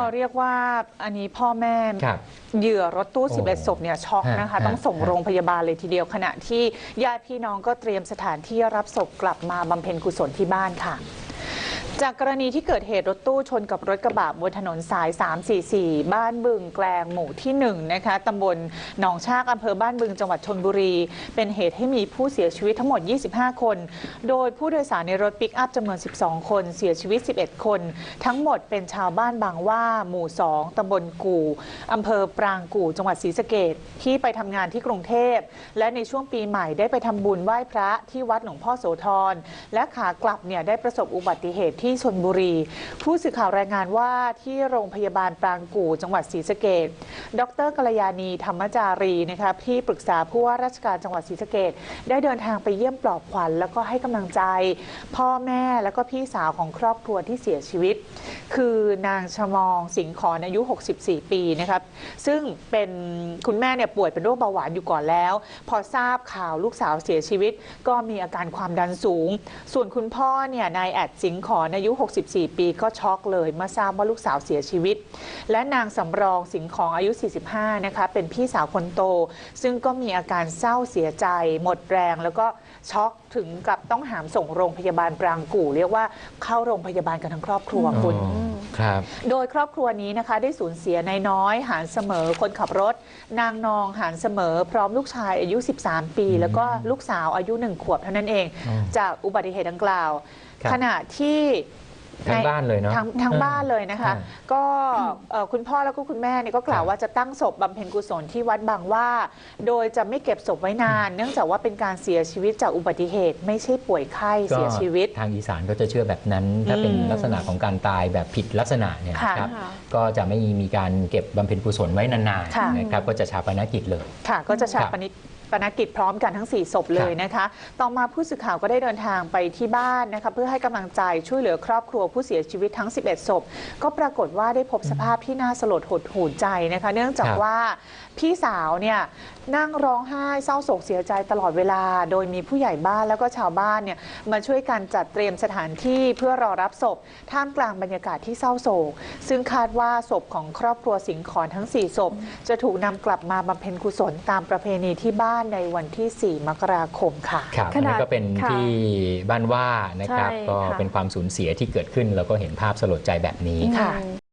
ก็เรียกว่าอันนี้พ่อแม่ครับเหยื่อรถตู้โอ้11 ศพเนี่ยช็อกนะคะ ฮะต้องส่งฮะโรงพยาบาลเลยทีเดียวขณะที่ญาติพี่น้องก็เตรียมสถานที่รับศพกลับมาบำเพ็ญกุศลที่บ้านค่ะ จากกรณีที่เกิดเหตุรถตู้ชนกับรถกระบะบนถนนสาย 344 บ้านบึงแกลงหมู่ที่1นะคะตำบลหนองชากอำเภอบ้านบึงจังหวัดชนบุรี เป็นเหตุให้มีผู้เสียชีวิตทั้งหมด 25 คน โดยผู้โดยสารในรถปิกอัพจำนวน 12 คน เสียชีวิต 11 คน ทั้งหมดเป็นชาวบ้านบางว่าหมู่ 2ตำบลกู่อำเภอปรางกู่จังหวัดศรีสะเกดที่ไปทำงานที่กรุงเทพ และในช่วงปีใหม่ได้ไปทำบุญไหว้พระที่วัดหลวงพ่อโสธรและขากลับเนี่ยได้ประสบอุบัติเหตุที่ชนบุรี ผู้สื่อข่าวรายงานว่าที่โรงพยาบาลปรางกู่จังหวัดศรีสะเกดดรกัลยาณีธรรมจารีนะคะที่ปรึกษาผู้ว่าราชการจังหวัดศรีสะเกดได้เดินทางไปเยี่ยมปลอบขวัญ แล้วก็ให้กำลังใจ พ่อแม่แล้วก็พี่สาวของครอบครัวที่เสียชีวิต คือนางชมองสิงขอนอายุ 64 ปีนะครับซึ่งเป็นคุณแม่เนี่ยป่วยเป็นโรคเบาหวานอยู่ก่อนแล้ว พอทราบข่าวลูกสาวเสียชีวิต ก็มีอาการความดันสูง ส่วนคุณพ่อเนี่ยนายแอดสิงขอนอายุ 64 ปีก็ช็อกเลยเมื่อทราบว่าลูกสาวเสียชีวิต และนางสำรองสิงของอายุ 45 นะคะ เป็นพี่สาวคนโต ซึ่งก็มีอาการเศร้าเสียใจ หมดแรง แล้วก็ช็อกถึงกับต้องหามส่งโรงพยาบาลปรางกู่ เรียกว่าเข้าโรงพยาบาลกันทั้งครอบครัวคุณอ๋อครับโดยครอบครัวนี้นะคะได้สูญเสียนายน้อยหานเสมอคนขับรถ นางนองหานเสมอ พร้อมลูกชายอายุ 13 ปีอืมแล้วก็ลูกสาวอายุหนึ่งขวบเท่านั้นเองอ๋อจากอุบัติเหตุดังกล่าวครับ ขณะที่ทั้งในบ้านเลยเนาะทั้งทั้งบ้านเลยนะคะอ่าก็เอ่อคุณพ่อแล้วก็คุณแม่เนี่ยก็กล่าวครับว่าจะตั้งศพบำเพ็ญกุศลที่วัดบางว่า โดยจะไม่เก็บศพไว้นาน เนื่องจากว่าเป็นการเสียชีวิตจากอุบัติเหตุ ไม่ใช่ป่วยไข้เสียชีวิต ทางอีสานก็จะเชื่อแบบนั้น ถ้าเป็นอืมลักษณะของการตายแบบผิดลักษณะเนี่ยค่ะนะครับก็จะไม่มีการเก็บบำเพ็ญกุศลไว้นานค่ะๆนะครับก็จะชาปนกิจเลยค่ะ ก็จะชาครับปนิ ปนกิจพร้อมกันทั้ง 4 ศพเลยนะคะ ต่อมาผู้สื่อข่าวก็ได้เดินทางไปที่บ้านนะคะเพื่อให้กำลังใจช่วยเหลือครอบครัวผู้เสียชีวิตทั้ง 11 ศพ ก็ปรากฏว่าได้พบสภาพที่น่าสลดหดหูใจนะคะ เนื่องจากครับว่าพี่สาวเนี่ย นั่งร้องไห้เศร้าโศกเสียใจตลอดเวลา โดยมีผู้ใหญ่บ้านแล้วก็ชาวบ้านเนี่ยมาช่วยกันจัดเตรียมสถานที่เพื่อรอรับศพ ท่ามกลางบรรยากาศที่เศร้าโศก ซึ่งคาดว่าศพของครอบครัวสิงขอนทั้ง 4 ศพ จะถูกนำกลับมาบำเพ็ญกุศลตามประเพณีที่บ้านในวันที่ 4 มกราคมค่ะ ครับขอันนาดนี้ก็เป็นค่ะที่บ้านว่านะครับ ใช่ก็ค่ะ เป็นความสูญเสียที่เกิดขึ้น แล้วก็เห็นภาพสลดใจแบบนี้ ค่ะ อืม